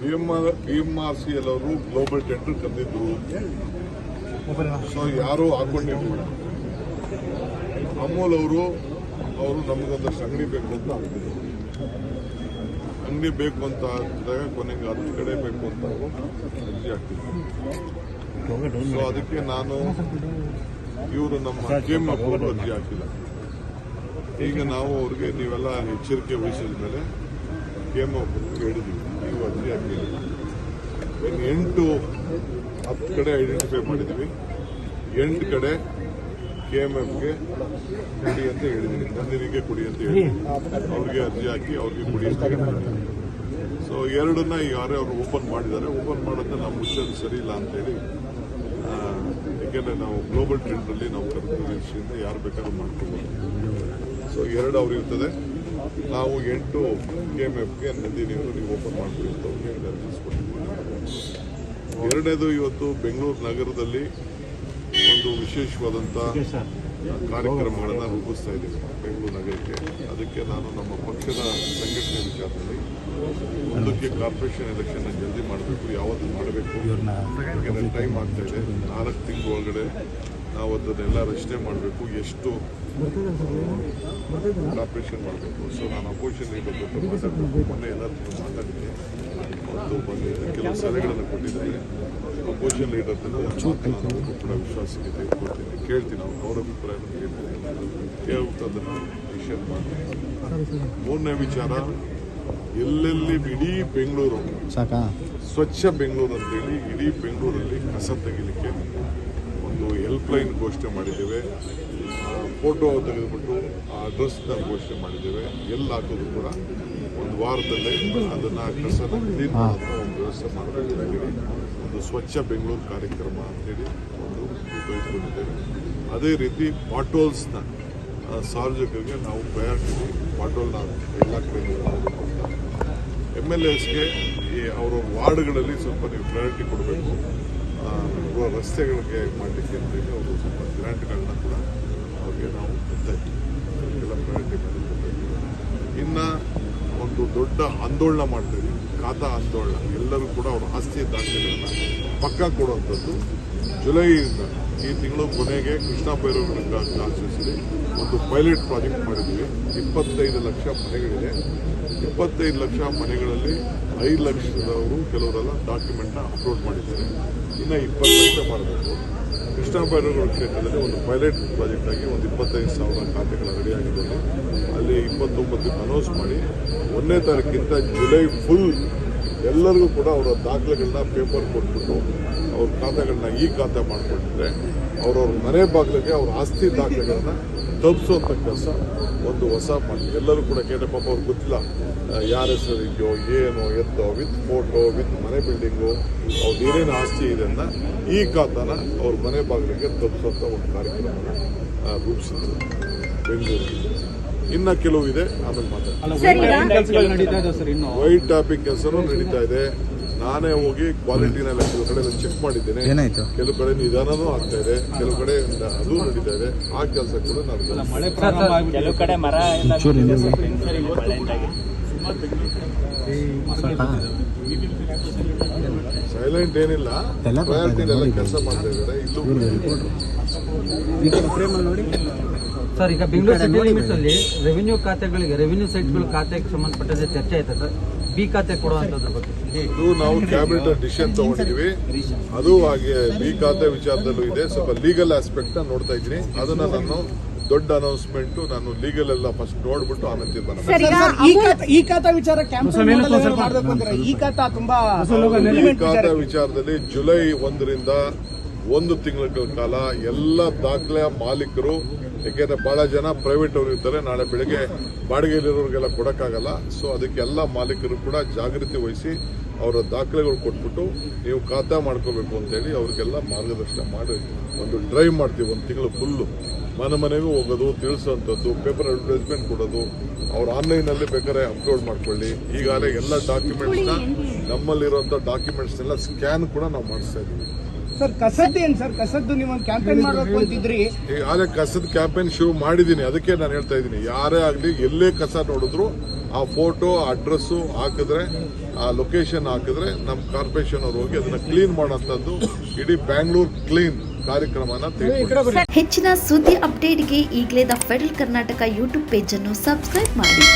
B M R B R C global tender ಕರೆದಿದ್ರು so ಯಾರು ಹಾಕೊಂಡಿರ್ಲಿಲ್ಲ ಅಮೂಲ್ ಅವರು ಅವರು ನಮಗೊಂದಷ್ಟು ಅಂಗಡಿ ಬೇಕು ಅಂತ ಹಾಕಿದ್ರು. ಅಂಗಡಿ ಬೇಕು ಅಂತ ಹಾಕಿದಾಗ ಕೊನೆಗೆ ಅದ್ರ ಕಡೆ ಬೇಕು ಅಂತ ಅರ್ಜಿ ಹಾಕಿದ್ರು. ಸೊ ಅದಕ್ಕೆ ನಾನು ಇವರು ನಮ್ಮ ಕೇಮ್ ಅವರು ಅರ್ಜಿ ಹಾಕಿಲ್ಲ. ಈಗ ನಾವು ಅವ್ರಿಗೆ ನೀವೆಲ್ಲ ಎಚ್ಚರಿಕೆ ವಹಿಸಿದ ಮೇಲೆ ಕೇಮ್ ಹೇಳಿದ್ವಿ ನೀವು ಅರ್ಜಿ ಇನ್ನು ಎಂಟು, ಹತ್ತು ಕಡೆ ಐಡೆಂಟಿಫೈ ಮಾಡಿದ್ವಿ. ಎಂಟು ಕಡೆ ಕೆ ಎಂ ಎಫ್ಗೆ ಕೊಡಿ ಅಂತ ಹೇಳಿದ್ದೀನಿ ನಂದಿನಿಗೆ ಕೊಡಿ ಅಂತ ಹೇಳಿ ಅವ್ರಿಗೆ ಅರ್ಜಿ ಹಾಕಿ ಅವ್ರಿಗೆ ಕೊಡಿ ಅಂತ ಸೊ ಎರಡನ್ನ ಯಾರೇ ಅವರು ಓಪನ್ ಮಾಡಿದ್ದಾರೆ ಓಪನ್ ಮಾಡೋದನ್ನ ನಾವು ಮುಚ್ಚೋದು ಸರಿ ಇಲ್ಲ ಅಂತೇಳಿ ಯಾಕೆಂದರೆ ನಾವು ಗ್ಲೋಬಲ್ ಟ್ರೆಂಡಲ್ಲಿ ನಾವು ಕರ್ಕೊಂಡು ಯಾರು ಬೇಕಾದ್ರೂ ಮಾಡ್ಕೊಬೋದು. ಸೊ ಎರಡು ಅವ್ರು ಇರ್ತದೆ. ನಾವು ಎಂಟು ಕೆ ಎಂ ಎಫ್ಗೆ ನೀರು ನೀವು ಓಪನ್ ಮಾಡಬೇಕು ಅಂತ ಅವ್ರಿಗೆ ಅರ್ಜಿ ಕೊಟ್ಟಿದ್ದೀವಿ ಎರಡನೇದು ಇವತ್ತು ಬೆಂಗಳೂರು ನಗರದಲ್ಲಿ ಒಂದು ವಿಶೇಷವಾದಂಥ ಕಾರ್ಯಕ್ರಮಗಳನ್ನು ರೂಪಿಸ್ತಾ ಇದ್ದೀವಿ ಬೆಂಗಳೂರು ನಗರಕ್ಕೆ. ಅದಕ್ಕೆ ನಾನು ನಮ್ಮ ಪಕ್ಷದ ಸಂಘಟನೆ ವಿಚಾರದಲ್ಲಿ ಮುಂದಕ್ಕೆ ಕಾರ್ಪೊರೇಷನ್ ಎಲೆಕ್ಷನ್ ಜಲ್ದಿ ಮಾಡಬೇಕು ಯಾವತ್ತು ಮಾಡಬೇಕು. ಟೈಮ್ ಆಗ್ತಾ ಇದೆ. ನಾಲ್ಕು ತಿಂಗಳ ಒಳಗಡೆ ನಾವು ಅದನ್ನೆಲ್ಲ ರಚನೆ ಮಾಡಬೇಕು ಎಷ್ಟು ಆಪ್ರೇಷನ್ ಮಾಡಬೇಕು. ಸೊ ನಾನು ಅಪೋಸಿಷನ್ ಲೀಡರ್ ಜೊತೆ ಮಾತಾಡಬೇಕು. ಮೊನ್ನೆ ಎಲ್ಲರೂ ಮಾತಾಡಿದ್ದೆ. ಮತ್ತು ಕೆಲವು ಸಲಹೆಗಳನ್ನು ಕೊಟ್ಟಿದ್ದಾರೆ. ಅಪೋಸಿಷನ್ ಲೀಡರ್ ಅವ್ರಿಗೂ ಕೂಡ ವಿಶ್ವಾಸಕ್ಕೆ ತೆಗೆದುಕೊಳ್ತೀನಿ. ಕೇಳ್ತೀನಿ ನಾವು ಅವರ ಅಭಿಪ್ರಾಯ ಕೇಳ್ತೀನಿ ಕೇಳ್ಬಿಟ್ಟು ಅದನ್ನು ಮಾಡ್ತೀನಿ. ಮೂರನೇ ವಿಚಾರ ಎಲ್ಲೆಲ್ಲಿ ಇಡೀ ಬೆಂಗಳೂರು ಸಾಕಾ? ಸ್ವಚ್ಛ ಬೆಂಗಳೂರು ಅಂತೇಳಿ ಇಡೀ ಬೆಂಗಳೂರಲ್ಲಿ ಕಸ ತೆಗಿಲಿಕ್ಕೆ ಒಂದು ಹೆಲ್ಪ್ಲೈನ್ ಘೋಷಣೆ ಮಾಡಿದ್ದೇವೆ. ಫೋಟೋ ತೆಗೆದುಬಿಟ್ಟು ಆ ಅಡ್ರೆಸ್ನ ಘೋಷಣೆ ಮಾಡಿದ್ದೇವೆ. ಎಲ್ಲಿ ಹಾಕೋದು ಕೂಡ ಒಂದು ವಾರದಲ್ಲೇ ಅದನ್ನು ಕಸನ ಕ್ಲೀನ್ ಮಾಡೋದನ್ನ ಒಂದು ವ್ಯವಸ್ಥೆ ಮಾಡಬೇಕಾಗಿದೆ ಒಂದು ಸ್ವಚ್ಛ ಬೆಂಗಳೂರು ಕಾರ್ಯಕ್ರಮ ಅಂತೇಳಿ ಒಂದು ತೆಗೆದುಕೊಂಡಿದ್ದೇವೆ ಅದೇ ರೀತಿ ಪಾಟೋಲ್ಸ್ನ ಸಾರ್ವಜನಿಕರಿಗೆ ನಾವು ಪ್ರಯಾರಿಟಿ ಪಾಟೋಲ್ನ ಎಲ್ಲ ಕಡೆ ಎಂ ಎಲ್ ಎಸ್ಗೆ ಈ ಅವರ ವಾರ್ಡ್ಗಳಲ್ಲಿ ಸ್ವಲ್ಪ ನೀವು ಪ್ರಯಾರಿಟಿ ಕೊಡಬೇಕು. ರಸ್ತೆಗಳಿಗೆ ಮಾಡಲಿಕ್ಕೆ ಅಂತೇಳಿ ಅವರು ಸ್ವಲ್ಪ ಗ್ರಾಂಟ್ಗಳನ್ನ ಕೂಡ ಅವ್ರಿಗೆ ನಾವು ಕೊಡ್ತಾ ಇದ್ದೀವಿ ಎಲ್ಲ ಪ್ರಯಾರಿಟಿ ಮೇಲೆ ಕೊಡ್ಬೇಕು ಇನ್ನು ಒಂದು ದೊಡ್ಡ ಆಂದೋಲನ ಮಾಡ್ತಾ ಇದ್ದೀವಿ ಖಾತಾ ಆಂದೋಲನ ಎಲ್ಲರೂ ಕೂಡ ಅವರ ಆಸ್ತಿ ದಾಖಲೆಗಳನ್ನು ಪಕ್ಕ ಕೊಡುವಂಥದ್ದು ಜುಲೈಯಿಂದ ಈ ತಿಂಗಳು ಕೊನೆಗೆ ಕೃಷ್ಣ ಭೈರವ ಆಚರಿಸಿದೆ. ಒಂದು ಪೈಲಟ್ ಪ್ರಾಜೆಕ್ಟ್ ಮಾಡಿದ್ವಿ ಇಪ್ಪತ್ತೈದು ಲಕ್ಷ ಮನೆಗಳಿದೆ. ಇಪ್ಪತ್ತೈದು ಲಕ್ಷ ಮನೆಗಳಲ್ಲಿ ಐದು ಲಕ್ಷದವರು ಕೆಲವರೆಲ್ಲ ಡಾಕ್ಯುಮೆಂಟ್ನ ಅಪ್ಲೋಡ್ ಮಾಡಿದ್ದಾರೆ. ಇನ್ನು ಇಪ್ಪತ್ತು ಲಕ್ಷ ಮಾಡಬೇಕು. ಕೃಷ್ಣ ಭೈರವಗೌಡ ಕ್ಷೇತ್ರದಲ್ಲಿ ಒಂದು ಪೈಲಟ್ ಪ್ರಾಜೆಕ್ಟ್ ಆಗಿ ಒಂದು ಇಪ್ಪತ್ತೈದು ಸಾವಿರ ಖಾತೆಗಳ ರೆಡಿಯಾಗಿದ್ದಾರೆ ಅಲ್ಲಿ. ಇಪ್ಪತ್ತೊಂಬತ್ತು ಅನೌನ್ಸ್ ಮಾಡಿ, ಒಂದನೇ ತಾರೀಕಿಂತ ಜುಲೈ ಫುಲ್ ಎಲ್ಲರಿಗೂ ಕೂಡ ಅವರ ದಾಖಲೆಗಳನ್ನ ಪೇಪರ್ ಕೊಟ್ಬಿಟ್ಟು ಅವ್ರ ಖಾತೆಗಳನ್ನ ಈ ಖಾತೆ ಮಾಡಿಕೊಂಡಿದ್ರೆ ಅವ್ರವ್ರ ಮನೆ ಬಾಗಿಲಿಗೆ ಅವ್ರ ಆಸ್ತಿ ದಾಖಲೆಗಳನ್ನ ತಲುಪಿಸುವಂಥ ಕೆಲಸ ಒಂದು ಹೊಸ ಮಾಡಿ ಎಲ್ಲರೂ ಕೂಡ ಕೇಳಿದ ಪಾಪ ಅವ್ರಿಗೆ ಗೊತ್ತಿಲ್ಲ ಯಾರ ಹೆಸರು ಇದೆಯೋ ಏನು ಎತ್ತೋ ವಿತ್ ಫೋಟೋ ವಿತ್ ಮನೆ ಬಿಲ್ಡಿಂಗು ಅವ್ರದ್ದು ಏನೇನು ಆಸ್ತಿ ಇದೆ ಅಂತ ಈ ಖಾತನ ಅವ್ರ ಮನೆ ಬಾಗಿಲಿಗೆ ತಲುಪಿಸುವಂಥ ಒಂದು ಕಾರ್ಯಕ್ರಮ ಆ, ರೂಪಿಸಿದ್ರು ಬೆಂಗಳೂರು. ಇನ್ನು ಕೆಲವು ಇದೆ ಆಮೇಲೆ ಮಾತಾಡ್ತಾರೆ ವೈಟ್ ಟಾಪಿಕ್ ಕೆಲಸನೂ ನಡೀತಾ ಇದೆ. ನಾನೇ ಹೋಗಿ ಕ್ವಾಲಿಟಿನ ಕೆಲವು ಕಡೆ ಚೆಕ್ ಮಾಡಿದ್ದೇನೆ. ಏನಾಯ್ತು? ಕೆಲವು ಕಡೆ ನಿಧಾನವೂ ಆಗ್ತಾ ಇದೆ ಕೆಲವು ಕಡೆ ಅದು ನಡೀತಾ ಇದೆ ಆ ಕೆಲಸ ಕೂಡ ನಾನು. ಕೆಲವು ಕಡೆ ಮರ ಸೈಲೆಂಟ್ ಏನಿಲ್ಲ. ಕೆಲಸ ಮಾಡ್ತಾ ಇದ್ದಾರೆ. ಇಲ್ಲೂ ಸರ್ ಈಗ ಬೆಂಗಳೂರು ಸಿಟಿ ಲಿಮಿಟ್ಸ್ ಅಲ್ಲಿ ರೆವಿನ್ಯೂ ಖಾತೆಗಳಿಗೆ ರೆವಿನ್ಯೂ ಸೈಟ್ಗಳ ಖಾತೆಗೆ ಸಂಬಂಧಪಟ್ಟಂತೆ ಚರ್ಚೆ ಆಯ್ತಾ ಸರ್? ಬಿ ಖಾತೆ ಕೊಡುವಂತದ್ರ ಬಗ್ಗೆ. ಇದು ನಾವು ಕ್ಯಾಬಿನೆಟ್ ಡಿಸಿಷನ್ ತಗೊಂಡಿದೀವಿ. ಅದು ಹಾಗೆ ಬಿ ಖಾತೆ ವಿಚಾರದಲ್ಲೂ ಇದೆ. ಸ್ವಲ್ಪ ಲೀಗಲ್ ಆಸ್ಪೆಕ್ಟ್ ನೋಡ್ತಾ ಇದ್ದೀನಿ. ಅದನ್ನ ನಾನು ದೊಡ್ಡ ಅನೌನ್ಸ್ಮೆಂಟ್ ನಾನು ಲೀಗಲ್ ಎಲ್ಲ ಫಸ್ಟ್ ನೋಡ್ಬಿಟ್ಟು ಆಮೇಲೆ ತೀರ್ಮಾನ ಮಾಡ್ತೀನಿ. ಸರ್ ಈಗ ಸರ್, ಈ ಖಾತಾ ವಿಚಾರ ಈ ಖಾತಾ ತುಂಬಾ ಈ ಖಾತೆ ವಿಚಾರದಲ್ಲಿ ಜುಲೈ ಒಂದರಿಂದ ಒಂದು ತಿಂಗಳ ಕಾಲ ಎಲ್ಲ ದಾಖಲೆ ಮಾಲೀಕರು ಯಾಕೆಂದ್ರೆ ಬಹಳ ಜನ ಪ್ರೈವೇಟ್ ಅವರು ಇರ್ತಾರೆ. ನಾಳೆ ಬೆಳಗ್ಗೆ ಬಾಡಿಗೆಯಲ್ಲಿರೋರಿಗೆಲ್ಲ ಕೊಡಕ್ಕಾಗಲ್ಲ. ಸೊ ಅದಕ್ಕೆ ಎಲ್ಲ ಮಾಲೀಕರು ಕೂಡ ಜಾಗೃತಿ ವಹಿಸಿ ಅವರ ದಾಖಲೆಗಳು ಕೊಟ್ಬಿಟ್ಟು ನೀವು ಖಾತಾ ಮಾಡ್ಕೋಬೇಕು ಅಂತೇಳಿ ಅವ್ರಿಗೆಲ್ಲ ಮಾರ್ಗದರ್ಶನ ಮಾಡಿ ಒಂದು ಡ್ರೈವ್ ಮಾಡ್ತೀವಿ ಒಂದು ತಿಂಗಳು ಫುಲ್ಲು ಮನೆ ಮನೆಗೂ ಹೋಗೋದು ತಿಳಿಸುವಂಥದ್ದು ಪೇಪರ್ ಅಡ್ವರ್ಟೈಸ್ಮೆಂಟ್ ಕೊಡೋದು. ಅವ್ರು ಆನ್ಲೈನಲ್ಲಿ ಬೇಕಾದ್ರೆ ಅಪ್ಲೋಡ್ ಮಾಡ್ಕೊಳ್ಳಿ. ಈಗಾಗಲೇ ಎಲ್ಲ ಡಾಕ್ಯುಮೆಂಟ್ಸ್ನ ನಮ್ಮಲ್ಲಿರುವಂಥ ಡಾಕ್ಯುಮೆಂಟ್ಸ್ನೆಲ್ಲ ಸ್ಕ್ಯಾನ್ ಕೂಡ ನಾವು ಮಾಡಿಸ್ತಾ ಇದ್ದೀವಿ. ಸರ್ ಕಸದ್ದು ಏನ್ ಸರ್? ಕಸದ್ದು ನೀವು ಕ್ಯಾಂಪೇನ್ ಮಾಡಬೇಕು ಅಂತಿದ್ರಿ. ಈಗಾಗಲೇ ಕಸದ ಕ್ಯಾಂಪೇನ್ ಶುರು ಮಾಡಿದ್ದೀನಿ ಅದಕ್ಕೆ ನಾನು ಹೇಳ್ತಾ ಇದ್ದೀನಿ. ಯಾರೇ ಆಗಲಿ ಎಲ್ಲೇ ಕಸ ನೋಡಿದ್ರು ಆ ಫೋಟೋ ಅಡ್ರೆಸ್ಸು ಹಾಕಿದ್ರೆ ಆ ಲೊಕೇಶನ್ ಹಾಕಿದ್ರೆ ನಮ್ಮ ಕಾರ್ಪೊರೇಷನ್ ಅವ್ರು ಹೋಗಿ ಅದನ್ನ ಕ್ಲೀನ್ ಮಾಡೋಂಥದ್ದು ಇಡೀ ಬ್ಯಾಂಗ್ಳೂರ್ ಕ್ಲೀನ್ ಕಾರ್ಯಕ್ರಮನ ಹೆಚ್ಚಿನ ಸುದ್ದಿ ಅಪ್ಡೇಟ್ಗೆ ಈಗಲೇ ದ ಫೆಡರಲ್ ಕರ್ನಾಟಕ ಯೂಟ್ಯೂಬ್ ಅನ್ನು ಸಬ್ಸ್ಕ್ರೈಬ್ ಮಾಡಿ.